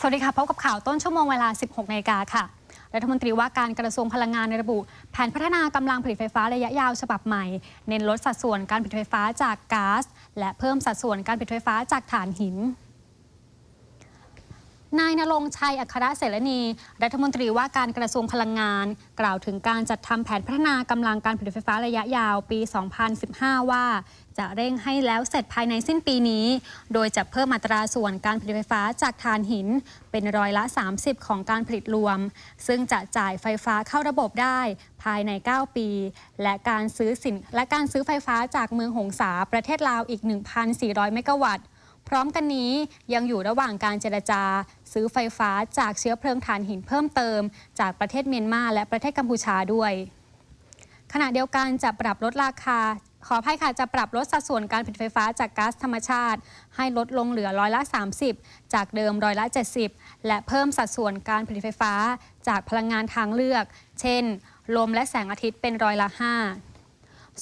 สวัสดีค่ะพบกับข่าวต้นชั่วโมงเวลา 16นาฬิกาค่ะ รัฐมนตรีว่าการกระทรวงพลังงานในระบุ แผนพัฒนากำลังผลิตไฟฟ้าระยะยาวฉบับใหม่ เน้นลดสัดส่วนการผลิตไฟฟ้าจากก๊าซและเพิ่มสัดส่วนการผลิตไฟฟ้าจากถ่านหิน นายนรงชัยอัครเสรณี รัฐมนตรีว่าการกระทรวงพลังงาน กล่าวถึงการจัดทำแผนพัฒนากำลังการผลิตไฟฟ้าระยะยาวปี 2015 ว่า จะเร่งให้แล้วเสร็จภายในสิ้นปีนี้ โดยจะเพิ่มอัตราส่วนการผลิตไฟฟ้าจากถ่านหิน เป็นร้อยละ 30 ของการผลิตรวม ซึ่งจะจ่ายไฟฟ้าเข้าระบบได้ภายใน 9 ปี และการซื้อสินและการซื้อไฟฟ้าจากเมืองหงสาประเทศลาวอีก 1,400 เมกะวัตต์ พร้อมกันนี้ยังอยู่ระหว่างการเจรจา ซื้อไฟฟ้าจากเชื้อเพลิงถ่านหินเพิ่มเติม จากประเทศเมียนมาและประเทศกัมพูชาด้วย ขณะเดียวกันจะปรับลดราคา ขออภัยค่ะจะปรับลดสัดส่วนการผลิตไฟฟ้าจากก๊าซธรรมชาติ ให้ลดลงเหลือร้อยละ 30 จากเดิมร้อยละ 70 และเพิ่มสัดส่วนการผลิตไฟฟ้า จากพลังงานทางเลือก เช่น ลมและแสงอาทิตย์เป็นร้อยละ 5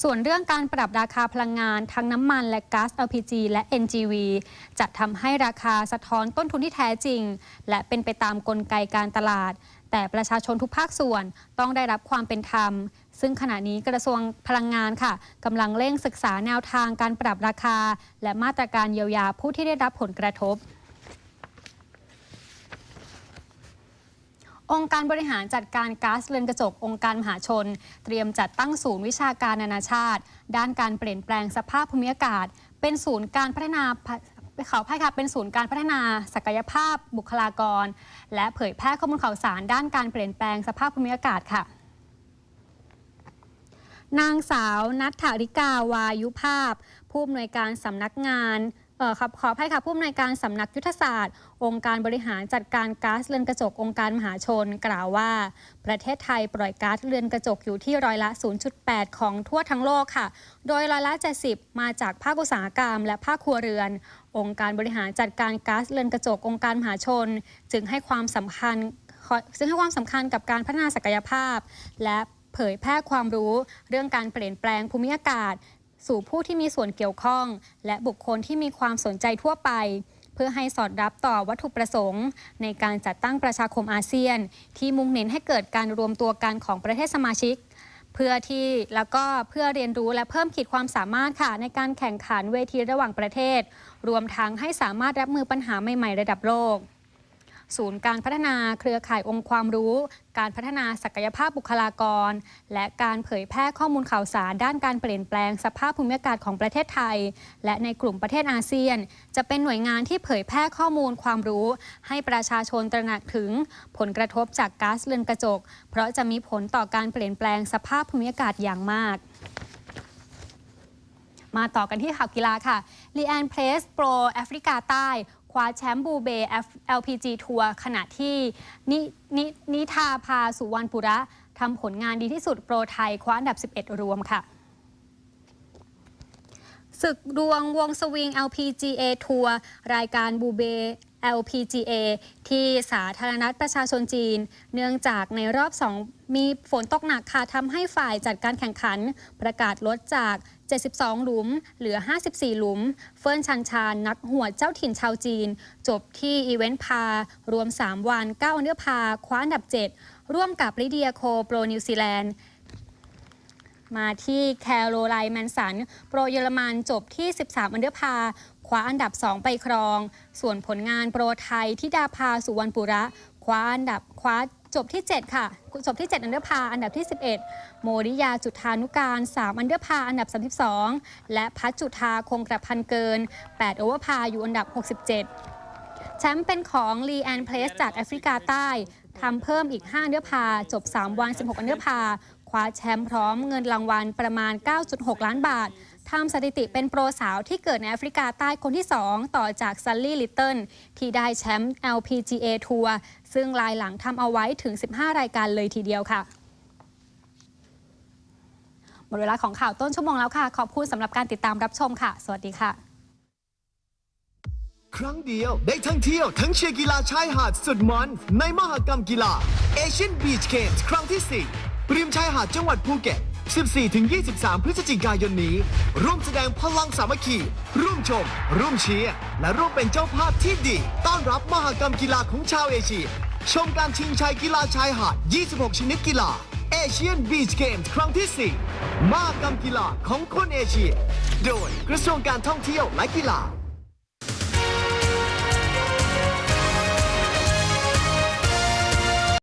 ส่วนเรื่องการปรับราคาพลังงานทั้งน้ำมันและก๊าซ LPG และ NGV จะทำให้ราคาสะท้อนต้นทุนที่แท้จริง และเป็นไปตามกลไกการตลาด แต่ประชาชนทุกภาคส่วนต้องได้รับความเป็นธรรม ซึ่งขณะนี้กระทรวงพลังงานค่ะกำลังเร่งศึกษาแนวทางการปรับราคา และมาตรการเยียวยาผู้ที่ได้รับผลกระทบ องค์การบริหารจัดการก๊าซเรือนกระจกองค์การมหาชน เตรียมจัดตั้งศูนย์วิชาการนานาชาติ ด้านการเปลี่ยนแปลงสภาพภูมิอากาศ เป็นศูนย์การพัฒนาขออภัยค่ะเป็นศูนย์การพัฒนาศักยภาพบุคลากร และเผยแพร่ข้อมูลข่าวสารด้านการเปลี่ยนแปลงสภาพภูมิอากาศค่ะ นางสาวนัทธาริกาวายุภาพ ผู้อำนวยการสำนักงาน เออครับขออภัยค่ะผู้อำนวยการสำนักยุทธศาสตร์ องค์การบริหารจัดการก๊าซเรือนกระจกองค์การมหาชน กล่าวว่า ประเทศไทยปล่อยก๊าซเรือนกระจกอยู่ที่ร้อยละ 0.8 ของทั่วทั้งโลกค่ะ โดยร้อยละ 70 มาจากภาคอุตสาหกรรม และภาคครัวเรือน องค์การบริหารจัดการก๊าซเรือนกระจกองค์การมหาชน จึงให้ความสำคัญซึ่งให้ความสำคัญกับการพัฒนาศักยภาพ และเผยแพร่ความรู้เรื่องการเปลี่ยนแปลงภูมิอากาศ สู่ผู้ที่มีส่วนเกี่ยวข้อง และบุคคลที่มีความสนใจทั่วไป เพื่อให้สอดรับต่อวัตถุประสงค์ ในการจัดตั้งประชาคมอาเซียน ที่มุ่งเน้นให้เกิดการรวมตัวกันของประเทศสมาชิก เพื่อที่แล้วก็เพื่อเรียนรู้และเพิ่มขีดความสามารถค่ะในการแข่งขันเวทีระหว่างประเทศ รวมทั้งให้สามารถรับมือปัญหาใหม่ ๆ ระดับโลก ศูนย์การพัฒนาเครือข่ายองค์ความรู้ การพัฒนาศักยภาพบุคลากร และการเผยแพร่ข้อมูลข่าวสารด้านการเปลี่ยนแปลงสภาพภูมิอากาศของประเทศไทย และในกลุ่มประเทศอาเซียน จะเป็นหน่วยงานที่เผยแพร่ข้อมูลความรู้ ให้ประชาชนตระหนักถึงผลกระทบจากก๊าซเรือนกระจก เพราะจะมีผลต่อการเปลี่ยนแปลงสภาพภูมิอากาศอย่างมากมาต่อกันที่ข่าวกีฬาค่ะลีแอนเพลสโปรแอฟริกาใต้ คว้าแชมป์บูเบ LPG ทัวร์ขณะที่นินินิทาพาสุวรรณปุระทำผลงานดีที่สุดโปรไทยคว้าอันดับ 11 รวมค่ะศึกดวงวงสวิง LPGA ทัวร์รายการบูเบ LPGA ที่สาธารณรัฐประชาชนจีน เนื่องจากในรอบ 2 มีฝนตกหนักค่ะทำให้ฝ่ายจัดการแข่งขัน ประกาศลดจาก 72 หลุม เหลือ 54 หลุม เฟิร์นชันชานนักหัวเจ้าถิ่นชาวจีน จบที่อีเวนต์พา รวม 3 วัน9อันเดอพา คว้าอันดับ 7 ร่วมกับลิเดียโคโปรนิวซีแลนด์ มาที่แคโรไลน์แมนสัน โปรเยอรมันจบที่ 13 อันเดอร์พาคว้าอันดับ 2 ไปครอง ส่วนผลงานโปรไทยที่ดาพาสุวรรณปุระ คว้าอันดับคว้าจบที่ 7 ค่ะจบที่ 7 อันเดอร์พาอันดับที่ 11 โมริยาจุธานุการ 3 อันเดอร์พาอันดับ 32 และพัชจุธาคงกระพันเกิน 8 โอเวอร์พาอยู่อันดับ 67 แชมป์เป็นของลีแอนเพลสจากแอฟริกาใต้ทำเพิ่มอีก 5 อันเดอร์พา จบ 3 วัน 16 อันเดอร์พา คว้าแชมป์พร้อมเงินรางวัลประมาณ 9.6 ล้านบาททำสถิติเป็นโปรสาวที่เกิดในแอฟริกาใต้คนที่ 2 ต่อจากซัลลี่ลิตเติลที่ได้แชมป์ LPGA ทัวร์ซึ่งลายหลังทำเอาไว้ถึง 15 รายการเลยทีเดียวค่ะ หมดเวลาของข่าวต้นชั่วโมงแล้วค่ะ ขอบคุณสำหรับการติดตามรับชมค่ะ สวัสดีค่ะ ครั้งเดียวได้ทั้งเที่ยวทั้งเชียร์กีฬาชายหาดสุดมันในมหกรรมกีฬา Asian Beach Games ครั้งที่ 4 ริมชายหาดจังหวัดภูเก็ต 14-23 พฤศจิกายนนี้ ร่วมแสดงพลังสามัคคี ร่วมชม ร่วมเชียร์ และร่วมเป็นเจ้าภาพที่ดี ต้อนรับมหกรรมกีฬาของชาวเอเชีย ชมการชิงชัยกีฬาชายหาด 26 ชนิดกีฬาเอเชียนบีชเกมส์ครั้งที่ 4 มหกรรมกีฬาของคนเอเชีย โดยกระทรวงการท่องเที่ยวและกีฬา